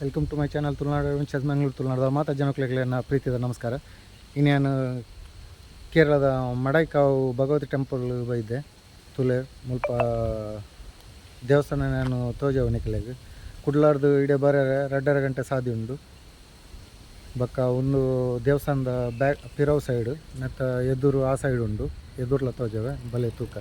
Welcome to my channel Tulunadu ventures Mangaluru ತುಳುನಾಡದ ಮಾತಾ ಜನಕ್ಲೆಗಳ ನನ್ನ ಪ್ರೀತಿದ ನಮಸ್ಕಾರ. ಇನ್ನೇನು ಕೇರಳದ ಮಡೈಕಾವು ಭಗವತಿ ಟೆಂಪಲ್ ಬೈದೆ ತುಲೆ, ಮುಲ್ಪ ದೇವಸ್ಥಾನ ನಾನು ತೋಜವನಿಕೆಲೆಗ್ ಕುಡ್ಲಾರ್ದು ಇಡೀ ಬರ ಎರಡರ ಗಂಟೆ ಸಾದಿ ಉಂಡು. ಬಕ್ಕ ಒಂದು ದೇವಸ್ಥಾನದ ಬ್ಯಾಕ್ ಪಿರವ್ ಸೈಡ್ ಮತ್ತು ಎದುರು ಆ ಸೈಡ್ ಉಂಡು. ಎದುರ್ಲ ತೋಜವೆ, ಬಲೆ ತೂಕ.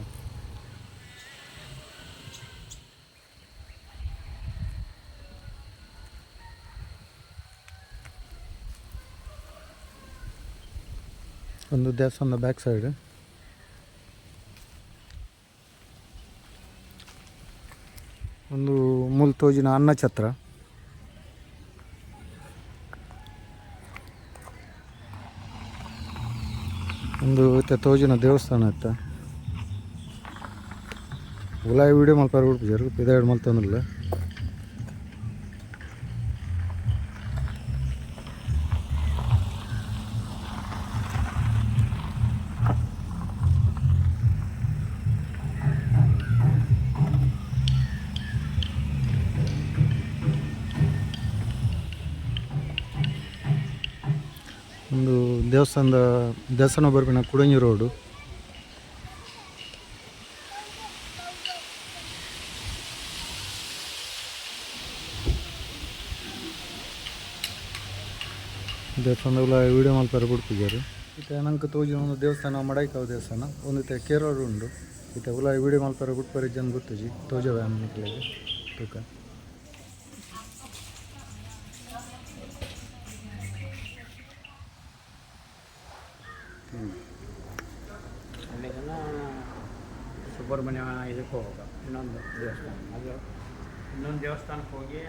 ಒಂದು ದೇವಸ್ಥಾನದ ಬ್ಯಾಕ್ ಸೈಡ್ ಒಂದು ಮೂಲ ತೋಜಿನ ಅನ್ನ ಛತ್ರ. ಒಂದು ತೋಜಿನ ದೇವಸ್ಥಾನ ಇತ್ತ. ಉಲಾಯಿ ವಿಡಿಯೋ ಮಲ್ಪಾರ ಹುಡುಪಿಜರು ಇದೆರಡು ಮಲ್ತೊಂದಿಲ್ಲ ಒಂದು ದೇವಸ್ಥಾನದ ದೇವಸ್ಥಾನ ಬರ್ಬಿನ ಕುಡಂಜಿ ರೋಡು. ದೇವಸ್ಥಾನ ವಿಡಿಯೋ ಮಾಡ್ತಾರೆ ಬಿಡ್ತಿದ್ದಾರೆ. ಇತ್ತೆ ನಂಗೆ ತೋಜಿನ ಒಂದು ದೇವಸ್ಥಾನ ಮಡಾಯ್ಕಾವ್ ದೇವಸ್ಥಾನ. ಒಂದು ಇತ್ತೆ ಕೇರಳ ಉಂಡು. ಇತ್ತೆ ಉಲಾಯಿ ವಿಡಿಯೋ ಮಾಡ್ತಾರೆ ಬಿಟ್ಪಾರ ಜನ ಗೊತ್ತುಜಿ ತೋಜವ ಮಕ್ಕಳಿಗೆ ತೂಕ. ಸುಬ್ರಹ್ಮಣ್ಯ ಇದಕ್ಕೆ ಹೋಗೋದು ಇನ್ನೊಂದು ದೇವಸ್ಥಾನ. ಅದು ಇನ್ನೊಂದು ದೇವಸ್ಥಾನಕ್ಕೆ ಹೋಗಿ